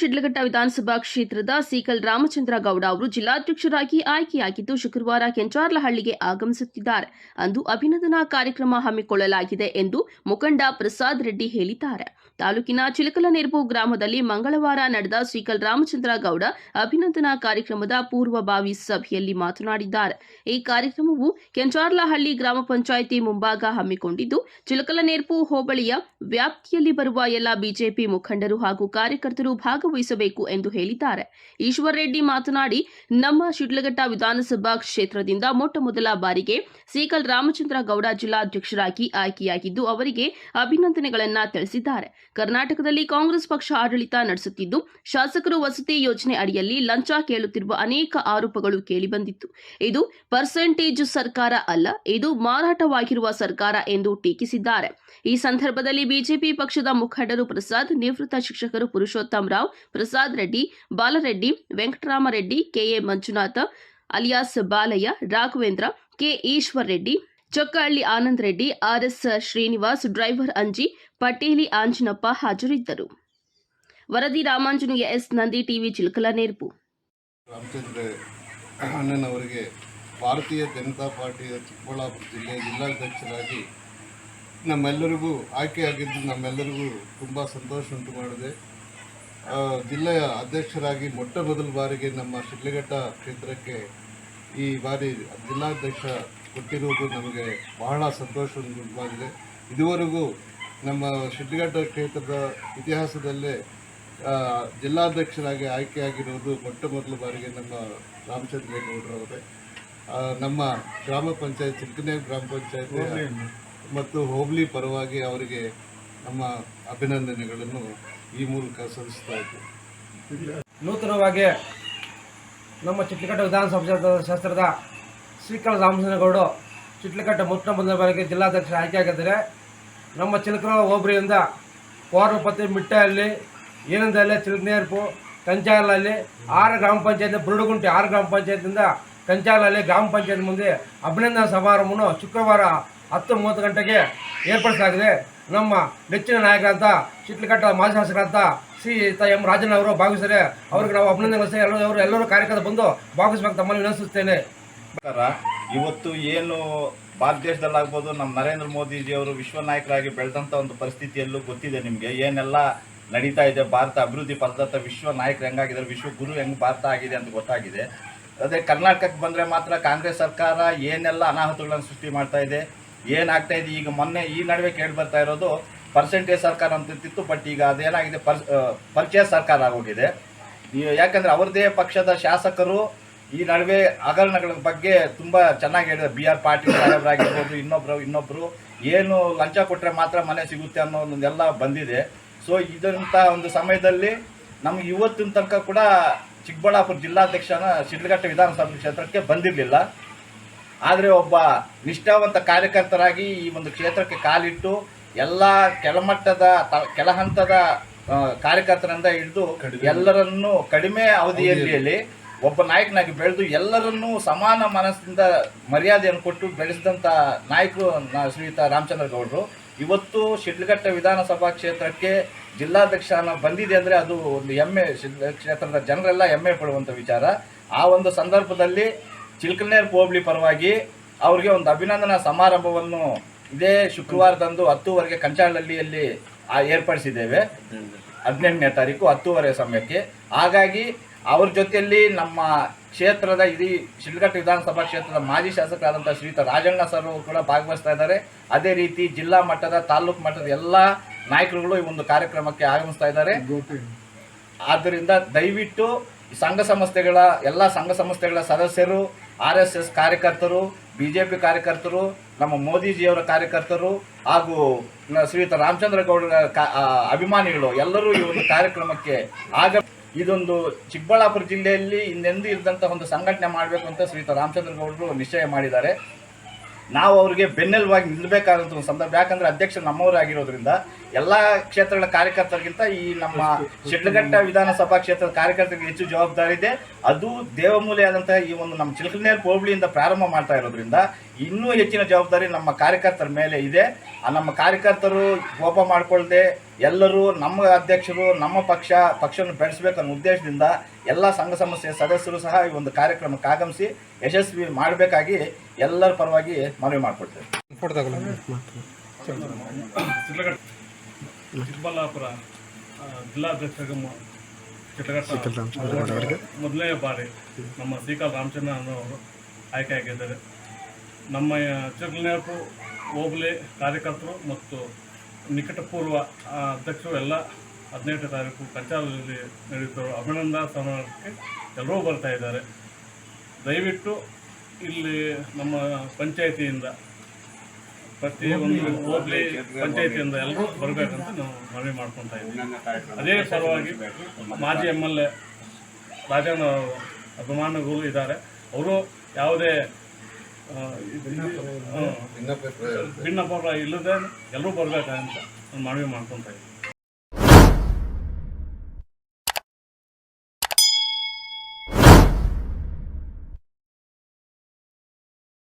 ಶಿಡ್ಲಘಟ್ಟ ವಿಧಾನಸಭಾ ಕ್ಷೇತ್ರದ ಸೀಕಲ್ ರಾಮಚಂದ್ರ ಗೌಡ ಅವರು ಜಿಲ್ಲಾಧ್ಯಕ್ಷರಾಗಿ ಆಯ್ಕೆಯಾಗಿದ್ದು ಶುಕ್ರವಾರ ಕೆಂಚಾರ್ಲಹಳ್ಳಿಗೆ ಆಗಮಿಸುತ್ತಿದ್ದಾರೆ. ಅಂದು ಅಭಿನಂದನಾ ಕಾರ್ಯಕ್ರಮ ಹಮ್ಮಿಕೊಳ್ಳಲಾಗಿದೆ ಎಂದು ಮುಖಂಡ ಪ್ರಸಾದ್ ರೆಡ್ಡಿ ಹೇಳಿದ್ದಾರೆ. ತಾಲೂಕಿನ ಚಿಲಕಲನೆರಬು ಗ್ರಾಮದಲ್ಲಿ ಮಂಗಳವಾರ ನಡೆದ ಸೀಕಲ್ ರಾಮಚಂದ್ರ ಗೌಡ ಅಭಿನಂದನಾ ಕಾರ್ಯಕ್ರಮದ ಪೂರ್ವಭಾವಿ ಸಭೆಯಲ್ಲಿ ಮಾತನಾಡಿದ್ದಾರೆ. ಈ ಕಾರ್ಯಕ್ರಮವು ಕೆಂಚಾರ್ಲಹಳ್ಳಿ ಗ್ರಾಮ ಪಂಚಾಯಿತಿ ಮುಂಭಾಗ ಹಮ್ಮಿಕೊಂಡಿದ್ದು ಚಿಲಕಲನೇರ್ಪು ಹೋಬಳಿಯ ವ್ಯಾಪ್ತಿಯಲ್ಲಿ ಬರುವ ಎಲ್ಲ ಬಿಜೆಪಿ ಮುಖಂಡರು ಹಾಗೂ ಕಾರ್ಯಕರ್ತರು ಭಾಗವಹಿಸಬೇಕು ಎಂದು ಹೇಳಿದ್ದಾರೆ. ಈಶ್ವರ್ ರೆಡ್ಡಿ ಮಾತನಾಡಿ, ನಮ್ಮ ಶಿಡ್ಲಘಟ್ಟ ವಿಧಾನಸಭಾ ಕ್ಷೇತ್ರದಿಂದ ಮೊಟ್ಟ ಮೊದಲ ಬಾರಿಗೆ ಸೀಕಲ್ ರಾಮಚಂದ್ರ ಗೌಡ ಜಿಲ್ಲಾಧ್ಯಕ್ಷರಾಗಿ ಆಯ್ಕೆಯಾಗಿದ್ದು, ಅವರಿಗೆ ಅಭಿನಂದನೆಗಳನ್ನು ತಿಳಿಸಿದ್ದಾರೆ. ಕರ್ನಾಟಕದಲ್ಲಿ ಕಾಂಗ್ರೆಸ್ ಪಕ್ಷ ಆಡಳಿತ ನಡೆಸುತ್ತಿದ್ದು, ಶಾಸಕರು ವಸತಿ ಯೋಜನೆ ಅಡಿಯಲ್ಲಿ ಲಂಚ ಕೇಳುತ್ತಿರುವ ಅನೇಕ ಆರೋಪಗಳು ಕೇಳಿಬಂದಿತ್ತು. ಇದು ಪರ್ಸೆಂಟೇಜ್ ಸರ್ಕಾರ ಅಲ್ಲ, ಇದು ಮಾರಾಟವಾಗಿರುವ ಸರ್ಕಾರ ಎಂದು ಟೀಕಿಸಿದ್ದಾರೆ. ಈ ಸಂದರ್ಭದಲ್ಲಿ ಬಿಜೆಪಿ ಪಕ್ಷದ ಮುಖಂಡರು ಪ್ರಸಾದ್, ನಿವೃತ್ತ ಶಿಕ್ಷಕರು Purushottam Rao Prasad Reddy, Balareddy, Venkataramareddy, K A Manjunatha, alias Balayya, Raghavendra, K Eshwar Reddy Chokkahalli Anand Reddy R S Srinivas, driver Anji, Pateli Anjanappa ಹಾಜರಿದ್ದರು. ವರದಿ ರಾಮಾಂಜನೇಯ ಎಸ್. ನಂದಿ ಟಿವಿ ಚಿಲಕಲನೇರ್ಪು ರಾಮಚಂದ್ರ ಅಣ್ಣನವರಿಗೆ ಭಾರತೀಯ ಜನತಾ ಪಾರ್ಟಿಯ ಚಿಕ್ಕಬಳ್ಳಾಪುರ ಜಿಲ್ಲೆಯ ಜಿಲ್ಲಾಧ್ಯಕ್ಷರಾಗಿ ನಮ್ಮೆಲ್ಲರಿಗೂ ಆಯ್ಕೆಯಾಗಿದ್ದು ನಮ್ಮೆಲ್ಲರಿಗೂ ತುಂಬ ಸಂತೋಷ ಉಂಟು ಮಾಡಿದೆ. ಜಿಲ್ಲೆಯ ಅಧ್ಯಕ್ಷರಾಗಿ ಮೊಟ್ಟ ಮೊದಲ ಬಾರಿಗೆ ನಮ್ಮ ಶಿಡ್ಲಘಟ್ಟ ಕ್ಷೇತ್ರಕ್ಕೆ ಈ ಬಾರಿ ಜಿಲ್ಲಾಧ್ಯಕ್ಷ ಕೊಟ್ಟಿರುವುದು ನಮಗೆ ಬಹಳ ಸಂತೋಷ ಉಂಟು ಇದುವರೆಗೂ ನಮ್ಮ ಶಿಡ್ಲಘಟ್ಟ ಕ್ಷೇತ್ರದ ಇತಿಹಾಸದಲ್ಲೇ ಜಿಲ್ಲಾಧ್ಯಕ್ಷರಾಗಿ ಆಯ್ಕೆಯಾಗಿರುವುದು ಮೊಟ್ಟ ಮೊದಲ ಬಾರಿಗೆ ನಮ್ಮ ರಾಮಚಂದ್ರೇಗೌಡರವರೇ ನಮ್ಮ ಗ್ರಾಮ ಪಂಚಾಯತ್ ಚಿಕ್ಕನೇ ಗ್ರಾಮ ಪಂಚಾಯತ್ ಮತ್ತು ಹೋಬಳಿ ಪರವಾಗಿ ಅವರಿಗೆ ನಮ್ಮ ಅಭಿನಂದನೆಗಳನ್ನು ಈ ಮೂಲಕ ಸಲ್ಲಿಸ್ತಾ ಇದ್ದೀವಿ ನೂತನವಾಗಿ ನಮ್ಮ ಚಿಟ್ಲಕಟ್ಟ ವಿಧಾನಸಭಾ ಶಾಸ್ತ್ರದ ಶ್ರೀಕಲ ರಾಮಚಂದ್ರಗೌಡ ಚಿಟ್ಲಕಟ್ಟ ಮೊಟ್ಟ ಮೊದಲ ಬಾರಿಗೆ ಜಿಲ್ಲಾಧ್ಯಕ್ಷ ಆಯ್ಕೆಯಾಗಿದ್ದಾರೆ. ನಮ್ಮ ಚಿಲಕರ ಹೋಬಳಿಯಿಂದ ಕೋರ್ಲಪತಿ ಮಿಟ್ಟಹಳ್ಳಿ ಏನಂದಲ್ಲಿ ಚಿಲಕನೇರ್ಪು ಕಂಚಾಲಲ್ಲಿ ಆರು ಗ್ರಾಮ ಪಂಚಾಯತ್, ಬುರುಡುಗುಂಟೆ ಆರು ಗ್ರಾಮ ಪಂಚಾಯತಿಂದ ಕಂಚಾಲಲ್ಲಿ ಗ್ರಾಮ ಪಂಚಾಯತ್ ಮುಂದೆ ಅಭಿನಂದನಾ ಸಮಾರಂಭವನ್ನು ಶುಕ್ರವಾರ ಹತ್ತು ಮೂವತ್ತು ಗಂಟೆಗೆ ಏರ್ಪಡಿಸಲಾಗಿದೆ. ನಮ್ಮ ನೆಚ್ಚಿನ ನಾಯಕರಂತ ಶಿಟ್ಲಘಟ್ಟ ಮಾಜಿ ಶಾಸಕರಂತ ಶ್ರೀ ಎಂ ರಾಜನ್ ಅವರು ಭಾಗವಹಿಸಿದರೆ ಅವ್ರಿಗೆ ನಾವು ಅಭಿನಂದನೆ ಎಲ್ಲರೂ ಅವರು ಎಲ್ಲರೂ ಕಾರ್ಯಕ್ರಮ ಬಂದು ಭಾಗವಹಿಸಬೇಕು ತಮ್ಮಲ್ಲಿ ವಿನಂತಿಸುತ್ತೇನೆ ಇವತ್ತು ಏನು ಭಾರತ ದೇಶದಲ್ಲಾಗ್ಬೋದು ನಮ್ಮ ನರೇಂದ್ರ ಮೋದಿಜಿಯವರು ವಿಶ್ವ ನಾಯಕರಾಗಿ ಬೆಳೆದಂಥ ಒಂದು ಪರಿಸ್ಥಿತಿಯಲ್ಲೂ ಗೊತ್ತಿದೆ ನಿಮಗೆ. ಏನೆಲ್ಲ ನಡೀತಾ ಇದೆ ಭಾರತ ಅಭಿವೃದ್ಧಿ ಪರದತ್ತ ವಿಶ್ವ ನಾಯಕರು ಹೆಂಗಾಗಿದ್ದಾರೆ, ವಿಶ್ವ ಗುರು ಹೆಂಗೆ ಭಾರತ ಆಗಿದೆ ಅಂತ ಗೊತ್ತಾಗಿದೆ. ಅದೇ ಕರ್ನಾಟಕಕ್ಕೆ ಬಂದರೆ ಮಾತ್ರ ಕಾಂಗ್ರೆಸ್ ಸರ್ಕಾರ ಏನೆಲ್ಲ ಅನಾಹುತಗಳನ್ನು ಸೃಷ್ಟಿ ಮಾಡ್ತಾ ಇದೆ ಏನಾಗ್ತಾ ಇದೆ? ಈಗ ಮೊನ್ನೆ ಈ ನಡುವೆ ಕೇಳಿ ಬರ್ತಾ ಇರೋದು ಪರ್ಸೆಂಟೇಜ್ ಸರ್ಕಾರ ಅಂತಿತ್ತು ಬಟ್ ಈಗ ಅದೇನಾಗಿದೆ? ಪರ್ ಪರಿಚಯ ಸರ್ಕಾರ ಆಗೋಗಿದೆ. ಯಾಕಂದರೆ ಅವರದೇ ಪಕ್ಷದ ಶಾಸಕರು ಈ ನಡುವೆ ಹಗರಣಗಳ ಬಗ್ಗೆ ತುಂಬಾ ಚೆನ್ನಾಗಿ ಹೇಳಿದ್ರು ಬಿ ಆರ್ ಪಾಟೀಲ್ ಸಾಹೇಬ್ರಾಗಿರ್ಬೋದು, ಇನ್ನೊಬ್ರು ಇನ್ನೊಬ್ರು. ಏನು ಲಂಚ ಕೊಟ್ಟರೆ ಮಾತ್ರ ಮನೆ ಸಿಗುತ್ತೆ ಅನ್ನೋ ಒಂದೆಲ್ಲ ಬಂದಿದೆ. ಸೊ ಇದಂಥ ಒಂದು ಸಮಯದಲ್ಲಿ ನಮ್ಗೆ ಇವತ್ತಿನ ತನಕ ಕೂಡ ಚಿಕ್ಕಬಳ್ಳಾಪುರ ಜಿಲ್ಲಾಧ್ಯಕ್ಷನ ಶಿಡ್ಲಘಟ್ಟ ವಿಧಾನಸಭಾ ಕ್ಷೇತ್ರಕ್ಕೆ ಬಂದಿರಲಿಲ್ಲ. ಆದರೆ ಒಬ್ಬ ನಿಷ್ಠಾವಂತ ಕಾರ್ಯಕರ್ತರಾಗಿ ಈ ಒಂದು ಕ್ಷೇತ್ರಕ್ಕೆ ಕಾಲಿಟ್ಟು ಎಲ್ಲ ಕೆಳಮಟ್ಟದ ತ- ಕೆಳಹಂತದ ಕಾರ್ಯಕರ್ತರಿಂದ ಹಿಡಿದು ಎಲ್ಲರನ್ನೂ ಕಡಿಮೆ ಅವಧಿಯಲ್ಲಿ. ಒಬ್ಬ ನಾಯಕನಾಗಿ ಬೆಳೆದು ಎಲ್ಲರನ್ನೂ ಸಮಾನ ಮನಸ್ಸಿಂದ ಮರ್ಯಾದೆಯನ್ನು ಕೊಟ್ಟು ಬೆಳೆಸಿದಂಥ ನಾಯಕರು ಶ್ರೀಯುತ ರಾಮಚಂದ್ರ ಗೌಡರು. ಇವತ್ತು ಶಿಡ್ಲಘಟ್ಟ ವಿಧಾನಸಭಾ ಕ್ಷೇತ್ರಕ್ಕೆ ಜಿಲ್ಲಾಧ್ಯಕ್ಷನ ಬಂದಿದೆ ಅಂದರೆ ಅದು ಒಂದು ಹೆಮ್ಮೆ. ಶಿಡ್ಲ ಕ್ಷೇತ್ರದ ಜನರೆಲ್ಲ ಹೆಮ್ಮೆ ಪಡುವಂಥ ವಿಚಾರ. ಆ ಒಂದು ಸಂದರ್ಭದಲ್ಲಿ ಚಿಲ್ಕನೇರ್ ಹೋಬಳಿ ಪರವಾಗಿ ಅವರಿಗೆ ಒಂದು ಅಭಿನಂದನಾ ಸಮಾರಂಭವನ್ನು ಇದೇ ಶುಕ್ರವಾರದಂದು ಹತ್ತುವರೆಗೆ ಕಂಚಾಳಹಳ್ಳಿಯಲ್ಲಿ ಏರ್ಪಡಿಸಿದ್ದೇವೆ. ಹದಿನೆಂಟನೇ ತಾರೀಕು ಹತ್ತುವರೆ ಸಮಯಕ್ಕೆ. ಹಾಗಾಗಿ ಅವ್ರ ಜೊತೆಯಲ್ಲಿ ನಮ್ಮ ಕ್ಷೇತ್ರದ ಇಡೀ ಶಿಲ್ಘಟ್ಟ ವಿಧಾನಸಭಾ ಕ್ಷೇತ್ರದ ಮಾಜಿ ಶಾಸಕರಾದಂಥ ಶ್ರೀಯುತ ರಾಜಣ್ಣ ಸರ್ ಕೂಡ ಭಾಗವಹಿಸ್ತಾ ಇದ್ದಾರೆ. ಅದೇ ರೀತಿ ಜಿಲ್ಲಾ ಮಟ್ಟದ ತಾಲೂಕು ಮಟ್ಟದ ಎಲ್ಲ ನಾಯಕರುಗಳು ಈ ಒಂದು ಕಾರ್ಯಕ್ರಮಕ್ಕೆ ಆಗಮಿಸ್ತಾ ಇದ್ದಾರೆ. ಆದ್ದರಿಂದ ದಯವಿಟ್ಟು ಸಂಘ ಸಂಸ್ಥೆಗಳ ಎಲ್ಲ ಸಂಘ ಸಂಸ್ಥೆಗಳ ಸದಸ್ಯರು ಆರ್ ಎಸ್ ಎಸ್ ಕಾರ್ಯಕರ್ತರು, ಬಿ ಜೆ ಪಿ ಕಾರ್ಯಕರ್ತರು, ನಮ್ಮ ಮೋದಿಜಿಯವರ ಕಾರ್ಯಕರ್ತರು ಹಾಗೂ ಶ್ರೀಯುತ ರಾಮಚಂದ್ರ ಗೌಡರ ಅಭಿಮಾನಿಗಳು ಎಲ್ಲರೂ ಈ ಒಂದು ಕಾರ್ಯಕ್ರಮಕ್ಕೆ ಆಗ ಇದೊಂದು ಚಿಕ್ಕಬಳ್ಳಾಪುರ ಜಿಲ್ಲೆಯಲ್ಲಿ ಇನ್ನೆಂದೂ ಇದ್ದಂಥ ಒಂದು ಸಂಘಟನೆ ಮಾಡಬೇಕು ಅಂತ ಶ್ರೀಯುತ ರಾಮಚಂದ್ರ ಗೌಡರು ನಿಶ್ಚಯ ಮಾಡಿದ್ದಾರೆ. ನಾವು ಅವರಿಗೆ ಬೆನ್ನೆಲುವಾಗಿ ನಿಲ್ಲಬೇಕಾದಂಥ ಒಂದು ಸಂದರ್ಭ. ಯಾಕಂದ್ರೆ ಅಧ್ಯಕ್ಷ ನಮ್ಮವರಾಗಿರೋದ್ರಿಂದ ಎಲ್ಲ ಕ್ಷೇತ್ರಗಳ ಕಾರ್ಯಕರ್ತರಿಗಿಂತ ಈ ನಮ್ಮ ಶಿಡ್ಲಘಟ್ಟ ವಿಧಾನಸಭಾ ಕ್ಷೇತ್ರದ ಕಾರ್ಯಕರ್ತರಿಗೆ ಹೆಚ್ಚು ಜವಾಬ್ದಾರಿ ಇದೆ. ಅದು ದೇವಮೂಲೆಯಾದಂತಹ ಈ ಒಂದು ನಮ್ಮ ಚಿಲ್ಕನೇರ್ ಹೋಬಳಿಯಿಂದ ಪ್ರಾರಂಭ ಮಾಡ್ತಾ ಇರೋದ್ರಿಂದ ಇನ್ನೂ ಹೆಚ್ಚಿನ ಜವಾಬ್ದಾರಿ ನಮ್ಮ ಕಾರ್ಯಕರ್ತರ ಮೇಲೆ ಇದೆ. ಆ ನಮ್ಮ ಕಾರ್ಯಕರ್ತರು ಕೋಪ ಮಾಡ್ಕೊಳ್ದೆ ಎಲ್ಲರೂ ನಮ್ಮ ಅಧ್ಯಕ್ಷರು ನಮ್ಮ ಪಕ್ಷ ಪಕ್ಷವನ್ನು ಬೆಳೆಸಬೇಕನ್ನೋ ಉದ್ದೇಶದಿಂದ ಎಲ್ಲ ಸಂಘ ಸಂಸ್ಥೆಯ ಸದಸ್ಯರು ಸಹ ಈ ಒಂದು ಕಾರ್ಯಕ್ರಮಕ್ಕೆ ಆಗಮಿಸಿ ಯಶಸ್ವಿ ಮಾಡಬೇಕಾಗಿ ಎಲ್ಲರ ಪರವಾಗಿ ಮನವಿ ಮಾಡಿಕೊಡ್ತೇವೆ. ಚಿಕ್ಕಬಳ್ಳಾಪುರ ಆ, ಜಿಲ್ಲಾಧ್ಯಕ್ಷರಿಗೆ ಮೊದಲನೇ ಬಾರಿ ನಮ್ಮ ಸೀಕಾ ರಾಮಚಂದ್ರ ಅವರು ಆಯ್ಕೆಯಾಗಿದ್ದಾರೆ ನಮ್ಮ ಚಿಕ್ಕನಾಪು ಹೋಬಳಿ ಕಾರ್ಯಕರ್ತರು ಮತ್ತು ನಿಕಟಪೂರ್ವ ಅಧ್ಯಕ್ಷರು ಎಲ್ಲ ಹದಿನೆಂಟು ತಾರೀಕು ಕಂಚಾಲದಲ್ಲಿ ನಡೆಯುತ್ತಿರುವ ಅಭಿನಂದನಾ ಸಮಾರಂಭಕ್ಕೆ ಎಲ್ಲರೂ ಬರ್ತಾ ಇದ್ದಾರೆ. ದಯವಿಟ್ಟು ಇಲ್ಲಿ ನಮ್ಮ ಪಂಚಾಯಿತಿಯಿಂದ ಪ್ರತಿ ಒಂದು ಹೋಬಳಿ ಪಂಚಾಯತಿಯಿಂದ ಎಲ್ಲರೂ ಬರಬೇಕಂತ ನಾವು ಮನವಿ ಮಾಡ್ಕೊತಾ ಇದ್ದೀವಿ. ಅದೇ ಸಲುವಾಗಿ ಮಾಜಿ ಎಂ ಎಲ್ ಎ ರಾಜಣ್ಣ ಅಭಿಮಾನಿಗಳು ಇದ್ದಾರೆ. ಅವರು ಯಾವುದೇ ಭಿನ್ನಾಭಿಪ್ರಾಯ ಇಲ್ಲದೆ ಎಲ್ಲರೂ ಬರಬೇಕಂತ ನಾನು ಮನವಿ ಮಾಡ್ಕೊತಾ ಇದ್ದೀನಿ.